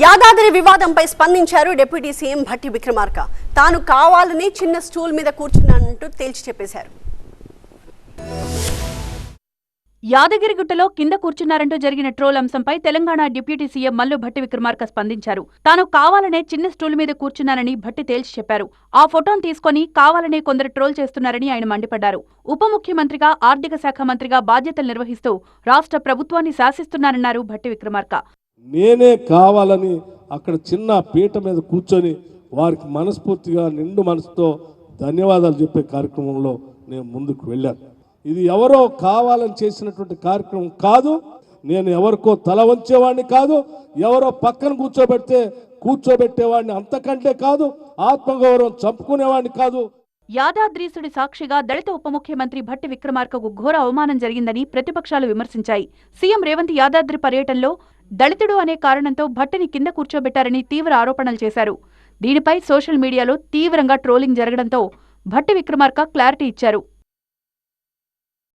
యాదాద్రి వివాదంపై స్పందించారు deputy CM Bhatti Vikramarka. తాను కావాలని చిన్న స్టూల్ మీద కూర్చున్నానంటూ తేల్చి చెప్పేశారు. యాదగిరిగుట్టలో కింద కూర్చున్నారంటూ జరిగిన ట్రోల్ అంశంపై తెలంగాణ డిప్యూటీ సీఎం మల్లు భట్టి విక్రమార్క స్పందించారు. తాను కావాలనే చిన్న స్టూల్ మీద కూర్చున్నానని భట్టి తేల్చి చెప్పారు. ఆ ఫోటోను తీసుకొని కావాలనే కొందరు ట్రోల్ చేస్తున్నారని ఆయన మండిపడ్డారు. ఉప ముఖ్యమంత్రిగా ఆర్థిక శాఖ మంత్రిగా బాధ్యతలు నిర్వహిస్తూ రాష్ట్ర ప్రభుత్వాన్ని శాసిస్తున్నారన్నారు భట్టి విక్రమార్క. నేనే కావాలని అక్కడ చిన్న పీట మీద కూర్చొని వారికి మనస్ఫూర్తిగా నిండు మనసుతో ధన్యవాదాలు చెప్పే కార్యక్రమంలో నేను ముందుకు వెళ్ళాను. ఇది ఎవరో కావాలని చేసినటువంటి కార్యక్రమం కాదు. నేను ఎవరికో తల వంచేవాడిని కాదు. ఎవరో పక్కన కూర్చోబెడితే కూర్చోబెట్టేవాడిని అంతకంటే కాదు. ఆత్మగౌరవం చంపుకునేవాడిని కాదు. యాదాద్రీసుడి సాక్షిగా దళిత ఉప ముఖ్యమంత్రి భట్టి విక్రమార్కకు ఘోర అవమానం జరిగిందని ప్రతిపక్షాలు విమర్శించాయి. సీఎం రేవంత్ యాదాద్రి పర్యటనలో దళితుడు అనే కారణంతో భట్టిని కింద కూర్చోబెట్టారని తీవ్ర ఆరోపణలు చేశారు. దీనిపై సోషల్ మీడియాలో తీవ్రంగా ట్రోలింగ్ జరగడంతో భట్టి విక్రమార్క క్లారిటీ ఇచ్చారు.